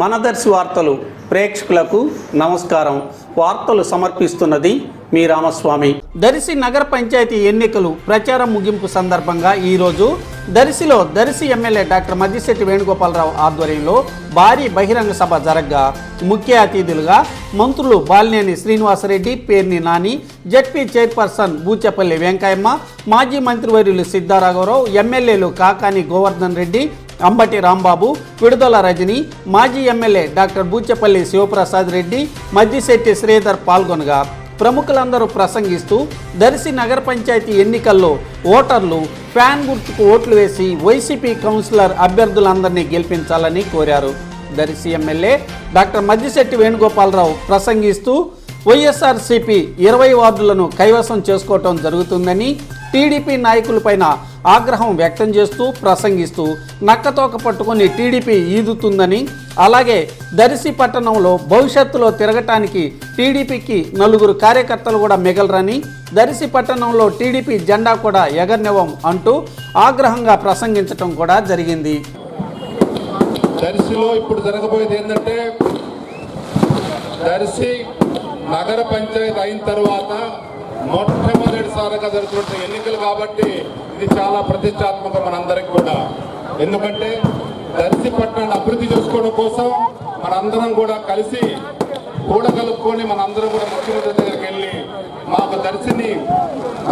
మనదర్శి వార్తలు ప్రేక్షకులకు నమస్కారం. వార్తలు సమర్పిస్తున్నది మీ రామస్వామి. దర్శి నగర పంచాయతీ ఎన్నికలు ప్రచారం ముగింపు సందర్భంగా ఈరోజు దర్శిలో దర్శి ఎమ్మెల్యే డాక్టర్ మద్దిశెట్టి వేణుగోపాలరావు ఆధ్వర్యంలో భారీ బహిరంగ సభ జరగ్గా. ముఖ్య అతిథులుగా మంత్రులు బాలినేని శ్రీనివాసరెడ్డి పేర్ని నాని జడ్పీ చైర్పర్సన్ బూచెపల్లి వెంకయ్యమ్మ మాజీ మంత్రివర్యులు సిద్ధారాఘవరావు ఎమ్మెల్యేలు కాకాని గోవర్ధన్ రెడ్డి అంబటి రాంబాబు విడుదల రజని మాజీ ఎమ్మెల్యే డాక్టర్ బూచెపల్లి శివప్రసాద్ రెడ్డి మద్దిశెట్టి శ్రీధర్ పాల్గొనగా ప్రముఖులందరూ ప్రసంగిస్తూ దర్శి నగర పంచాయతీ ఎన్నికల్లో ఓటర్లు ఫ్యాన్ గుర్తుకు ఓట్లు వేసి వైసీపీ కౌన్సిలర్ అభ్యర్థులందరినీ గెలిపించాలని కోరారు. దర్శి ఎమ్మెల్యే డాక్టర్ మద్దిశెట్టి వేణుగోపాలరావు ప్రసంగిస్తూ వైఎస్ఆర్సీపీ ఇరవై వార్డులను కైవసం చేసుకోవటం జరుగుతుందని టీడీపీ నాయకులపైన ఆగ్రహం వ్యక్తం చేస్తూ ప్రసంగిస్తూ నక్కతోక పట్టుకొని టీడీపీ ఈదుతుందని అలాగే దర్శి పట్టణంలో భవిష్యత్తులో తిరగటానికి టీడీపీకి నలుగురు కార్యకర్తలు కూడా మిగలరని దర్శి పట్టణంలో టీడీపీ జెండా కూడా ఎగర్నివ్వం అంటూ ఆగ్రహంగా ప్రసంగించటం కూడా జరిగింది. దర్శిలో ఇప్పుడు జరగబోయేది ఏంటంటే దర్శి నగర పంచాయతీ అయిన తర్వాత మొట్టమొదటిసారిగా జరుగుతున్న ఎన్నికలు కాబట్టి ఇది చాలా ప్రతిష్టాత్మకం మనందరికి కూడా. ఎందుకంటే దర్శి పట్టణాన్ని అభివృద్ధి చేసుకోవడం కోసం మనందరం కూడా కలిసి కూడగలుపుకొని మనందరం కూడా ముఖ్యమంత్రి దగ్గరికి వెళ్ళి మాకు దర్శిని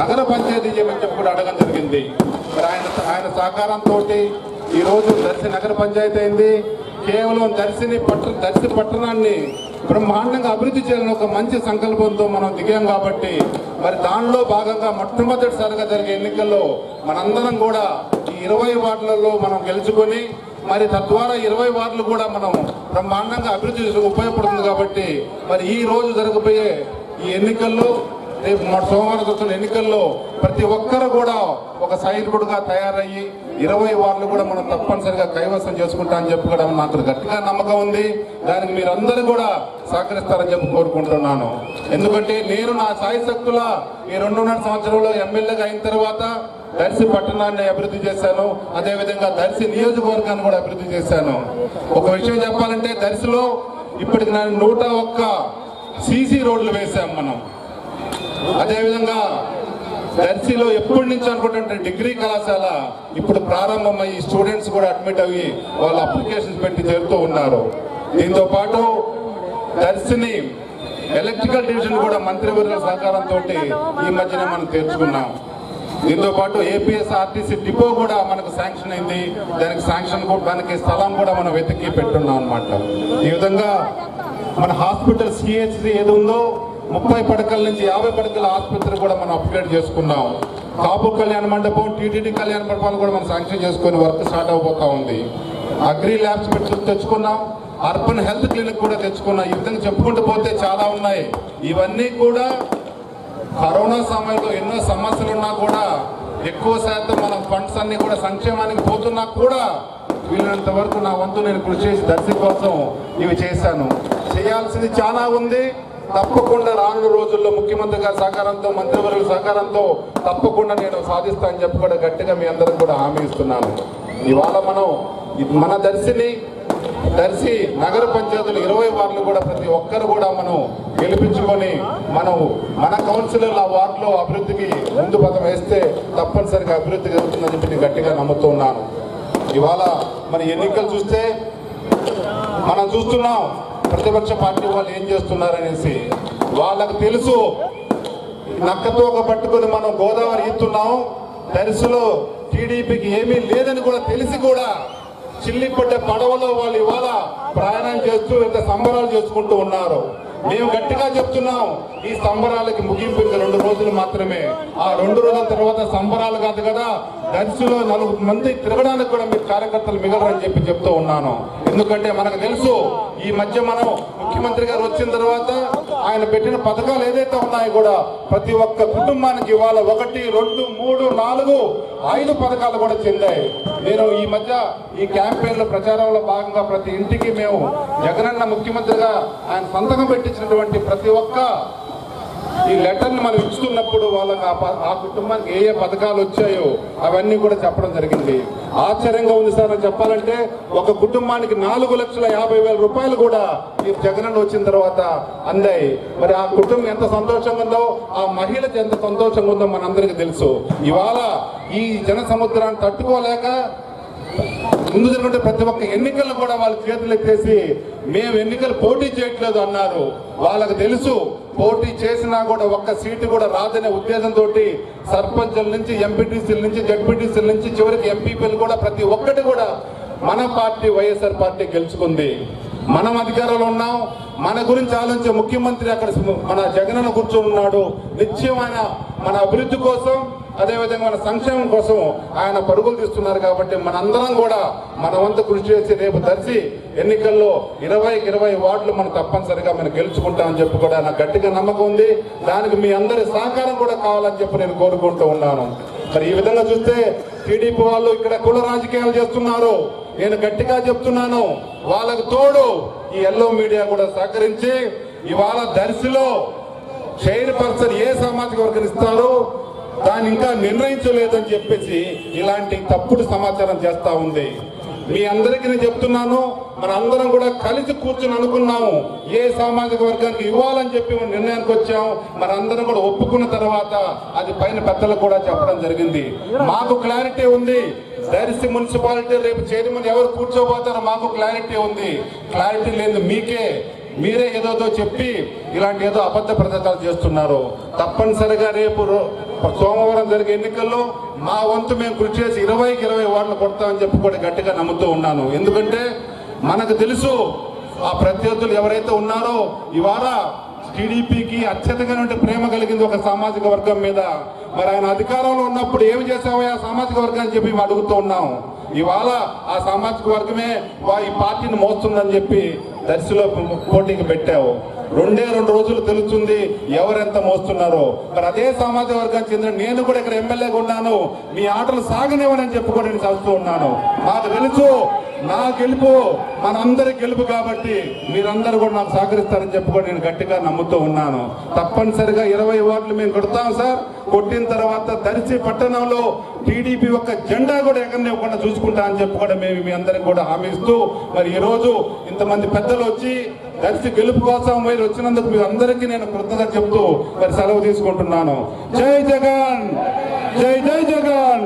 నగర పంచాయతీ చేయమని చెప్పి కూడా అడగడం జరిగింది. మరి ఆయన ఆయన సహకారంతో ఈరోజు దర్శి నగర పంచాయతీ అయింది. కేవలం దర్శిని పట్ట దర్శి పట్టణాన్ని బ్రహ్మాండంగా అభివృద్ధి చేయాలని ఒక మంచి సంకల్పంతో మనం దిగాం కాబట్టి మరి దానిలో భాగంగా మొట్టమొదటిసారిగా జరిగే ఎన్నికల్లో మనందరం కూడా ఈ ఇరవై వార్డులలో మనం గెలుచుకొని మరి తద్వారా ఇరవై వార్డులు కూడా మనం బ్రహ్మాండంగా అభివృద్ధి ఉపయోగపడుతుంది కాబట్టి మరి ఈ రోజు జరగబోయే ఈ ఎన్నికల్లో రేపు మొదటి సోమవారం చూస్తున్న ఎన్నికల్లో ప్రతి ఒక్కరు కూడా ఒక సైనికుడుగా తయారయ్యి ఇరవై వార్లు కూడా మనం తప్పనిసరిగా కైవసం చేసుకుంటామని చెప్పుకోవడం కూడా నాకు గట్టిగా నమ్మకం ఉంది. దానికి మీరందరూ కూడా సహకరిస్తారని చెప్పి కోరుకుంటున్నాను. ఎందుకంటే నేను నా సాయశక్తుల ఈ రెండున్నర సంవత్సరంలో ఎమ్మెల్యేగా అయిన తర్వాత దర్శి పట్టణాన్ని అభివృద్ధి చేశాను. అదేవిధంగా దర్శి నియోజకవర్గాన్ని కూడా అభివృద్ధి చేశాను. ఒక విషయం చెప్పాలంటే దర్శిలో ఇప్పటికి నేను నూట ఒక్క సీసీ రోడ్లు వేశాం మనం. అదేవిధంగా దర్శిలో ఎప్పటి నుంచి అనుకుంటుంటే డిగ్రీ కళాశాల ఇప్పుడు ప్రారంభమయ్యి స్టూడెంట్స్ కూడా అడ్మిట్ అయ్యి వాళ్ళు అప్లికేషన్స్ పెట్టి చేరుతూ ఉన్నారు. దీంతో పాటు దర్శిని ఎలక్ట్రికల్ డివిజన్ కూడా మంత్రివర్గ సహకారంతో ఈ మధ్యనే మనం తెరుచుకున్నాం దీంతో పాటు ఏపీఎస్ ఆర్టీసీ డిపో కూడా మనకు శాంక్షన్ అయింది. దానికి శాంక్షన్ కూడా దానికి స్థలం కూడా మనం వెతికి పెట్టున్నాం అనమాట ఈ విధంగా మన హాస్పిటల్ సిహెచ్సి ఏది ఉందో ముప్పై పడకల నుంచి యాభై పడకల ఆసుపత్రి కూడా మనం అప్గ్రేడ్ చేసుకున్నాం. కాపు కళ్యాణ మండపం టీటీడీ కళ్యాణ మండపాలు కూడా మనం శాంక్షన్ చేసుకొని వర్క్ స్టార్ట్ అవబోతా ఉంది. అగ్రి ల్యాబ్స్ పెట్టి తెచ్చుకున్నాం. అర్బన్ హెల్త్ క్లినిక్ కూడా తెచ్చుకున్నాం. ఈ విధంగా చెప్పుకుంటూ పోతే చాలా ఉన్నాయి. ఇవన్నీ కూడా కరోనా సమయంలో ఎన్నో సమస్యలు ఉన్నా కూడా ఎక్కువ శాతం మన ఫండ్స్ అన్ని కూడా సంక్షేమానికి పోతున్నా కూడా వీలైనంత వరకు నా వంతు నేను కృషి చేసి దర్శి కోసం ఇవి చేశాను. చేయాల్సింది చాలా ఉంది. తప్పకుండా రానున్న రోజుల్లో ముఖ్యమంత్రి గారి సహకారంతో మంత్రివర్యుల సహకారంతో తప్పకుండా నేను సాధిస్తానని చెప్పి కూడా గట్టిగా మీ అందరికి కూడా హామీ ఇస్తున్నాను. ఇవాళ మనం మన దర్శిని దర్శి నగర పంచాయతీలు ఇరవై వార్డులు కూడా ప్రతి ఒక్కరు కూడా మనం గెలిపించుకొని మనం మన కౌన్సిలర్ల ఆ వార్డులో అభివృద్ధికి ముందు పదం వేస్తే తప్పనిసరిగా అభివృద్ధి జరుగుతుందని చెప్పి నేను గట్టిగా నమ్ముతున్నాను ఇవాళ మన ఎన్నికలు చూస్తే మనం చూస్తున్నాం. ప్రతిపక్ష పార్టీ వాళ్ళు ఏం చేస్తున్నారనేసి వాళ్ళకు తెలుసు. నక్కతోక పట్టుకొని మనం గోదావరి ఇస్తున్నాం దరిసులో టీడీపీకి ఏమీ లేదని కూడా తెలిసి కూడా చిల్లిపడ్డ పడవలో వాళ్ళు ఇవాళ ప్రయాణం చేస్తూ ఇంత సంబరాలు చేసుకుంటూ ఉన్నారు. మేము గట్టిగా చెప్తున్నాం ఈ సంబరాలకి ముగింపు ఇంకా రెండు రోజులు మాత్రమే. ఆ రెండు రోజుల తర్వాత సంబరాలు కాదు కదా దర్శిలో నలుగురు మంది తిరగడానికి కూడా మీరు కార్యకర్తలు మిగలరని చెప్పి చెప్తూ ఉన్నాను. ఎందుకంటే మనకు తెలుసు ఈ మధ్య మనం ముఖ్యమంత్రి గారు వచ్చిన తర్వాత ఆయన పెట్టిన పథకాలు ఏదైతే ఉన్నాయో కూడా ప్రతి ఒక్క కుటుంబానికి ఇవాళ ఒకటి రెండు మూడు నాలుగు ఐదు పథకాలు కూడా చెందాయి. నేను ఈ మధ్య ఈ క్యాంపెయిన్లో ప్రచారంలో భాగంగా ప్రతి ఇంటికి మేము జగనన్న ముఖ్యమంత్రిగా ఆయన సంతకం పెట్టించినటువంటి ప్రతి ఒక్క ఈ లెటర్ని మనం ఇస్తున్నప్పుడు వాళ్ళకి ఆ ప- ఆ కుటుంబానికి ఏ ఏ పథకాలు వచ్చాయో అవన్నీ కూడా చెప్పడం జరిగింది. ఆశ్చర్యంగా ఉంది సార్ అని చెప్పాలంటే ఒక కుటుంబానికి నాలుగు లక్షల యాభై వేల రూపాయలు కూడా ఈ జగనన్న వచ్చిన తర్వాత అందాయి. మరి ఆ కుటుంబం ఎంత సంతోషంగా ఉందో ఆ మహిళకి ఎంత సంతోషంగా ఉందో మనందరికీ తెలుసు. ఇవాళ ఈ జన సముద్రాన్ని తట్టుకోలేక ముందు జరుగుతుంటే ప్రతి ఒక్క ఎన్నికలను కూడా వాళ్ళు చేతులు ఎత్తేసి మేము ఎన్నికలు పోటీ చేయట్లేదు అన్నారు. వాళ్ళకు తెలుసు పోటీ చేసినా కూడా ఒక్క సీటు కూడా రాదనే ఉద్దేశంతో సర్పంచుల నుంచి ఎంపీటీసీల నుంచి జడ్పీటీసీల నుంచి చివరికి ఎంపీపీలు కూడా ప్రతి ఒక్కటి కూడా మన పార్టీ వైఎస్ఆర్ పార్టీ గెలుచుకుంది. మనం అధికారంలో ఉన్నాం. మన గురించి ఆలోచించే ముఖ్యమంత్రి అక్కడ మన జగన్ కూర్చొని ఉన్నాడు. నిత్యం మన అభివృద్ధి కోసం అదేవిధంగా మన సంక్షేమం కోసం ఆయన పరుగులు తీస్తున్నారు కాబట్టి మనందరం కూడా మన వంతు కృషి చేసి రేపు దర్శి ఎన్నికల్లో ఇరవై ఇరవై వార్డులు మనం తప్పనిసరిగా మనం గెలుచుకుంటామని చెప్పి కూడా నాకు గట్టిగా నమ్మకం ఉంది. దానికి మీ అందరి సహకారం కూడా కావాలని చెప్పి నేను కోరుకుంటూ ఉన్నాను. మరి ఈ విధంగా చూస్తే టీడీపీ వాళ్ళు ఇక్కడ కుల రాజకీయాలు చేస్తున్నారు. నేను గట్టిగా చెప్తున్నాను వాళ్ళకు తోడు ఈ ఎల్లో మీడియా కూడా సహకరించి ఇవాళ దర్శిలో చైర్ పర్సన్ ఏ సామాజిక వర్గం ఇస్తారో దాన్ని ఇంకా నిర్ణయించలేదని చెప్పేసి ఇలాంటి తప్పుడు సమాచారం చేస్తా ఉంది. మీ అందరికీ నేను చెప్తున్నాను మన అందరం కూడా కలిసి కూర్చొని అనుకున్నాము ఏ సామాజిక వర్గానికి ఇవ్వాలని చెప్పి మనం నిర్ణయానికి వచ్చాము మనందరం కూడా ఒప్పుకున్న తర్వాత అది పైన పెద్దలకు కూడా చెప్పడం జరిగింది. మాకు క్లారిటీ ఉంది దర్శి మున్సిపాలిటీ రేపు చైర్మన్ ఎవరు కూర్చోబోతారో మాకు క్లారిటీ ఉంది. క్లారిటీ లేదు మీకే మీరే ఏదోదో చెప్పి ఇలాంటి ఏదో అబద్ధ ప్రచారాలు చేస్తున్నారు. తప్పనిసరిగా రేపు రో- సోమవారం జరిగే ఎన్నికల్లో మా వంతు మేము కృషి చేసి ఇరవైకి ఇరవై ఓట్లు కొడతామని చెప్పి కూడా గట్టిగా నమ్ముతూ ఉన్నాను. ఎందుకంటే మనకు తెలుసు ఆ ప్రత్యర్థులు ఎవరైతే ఉన్నారో ఇవాళ టీడీపీకి అత్యధికమైన ప్రేమ కలిగింది ఒక సామాజిక వర్గం మీద. మరి ఆయన అధికారంలో ఉన్నప్పుడు ఏమి చేసావో ఆ సామాజిక వర్గాన్ని చెప్పి మేము అడుగుతూ ఉన్నాం. ఇవాళ ఆ సామాజిక వర్గమే వా- ఈ పార్టీని మోస్తుందని చెప్పి దర్శిలో పోటీకి పెట్టావు. రెండే రెండు రోజులు తెలుస్తుంది ఎవరెంత మోస్తున్నారో. మరి అదే సమాజ వర్గానికి చెందిన నేను కూడా ఇక్కడ ఎమ్మెల్యేగా ఉన్నాను. మీ ఆటలు సాగనివ్వనని చెప్పుకొని నేను చదువుతూ ఉన్నాను. నాకు తెలుసు నా గెలుపు మనందరి గెలుపు కాబట్టి మీరందరూ కూడా నాకు సహకరిస్తారని చెప్పుకొని నేను గట్టిగా నమ్ముతూ ఉన్నాను. తప్పనిసరిగా ఇరవై ఓట్లు మేము కొడతాం సార్. కొట్టిన తర్వాత తరిచి పట్టణంలో టీడీపీ యొక్క జెండా కూడా ఎగరనివ్వకుండా చూసుకుంటా అని చెప్పుకోవడం మేము మీ అందరికి కూడా హామీ ఇస్తూ మరి ఈరోజు ఇంతమంది పెద్దలు వచ్చి దర్శి గెలుపు కోసం మీరు వచ్చినందుకు మీ అందరికీ నేను కృతజ్ఞత చెప్తూ మరి సెలవు తీసుకుంటున్నాను. జై జగన్! జై జై జగన్!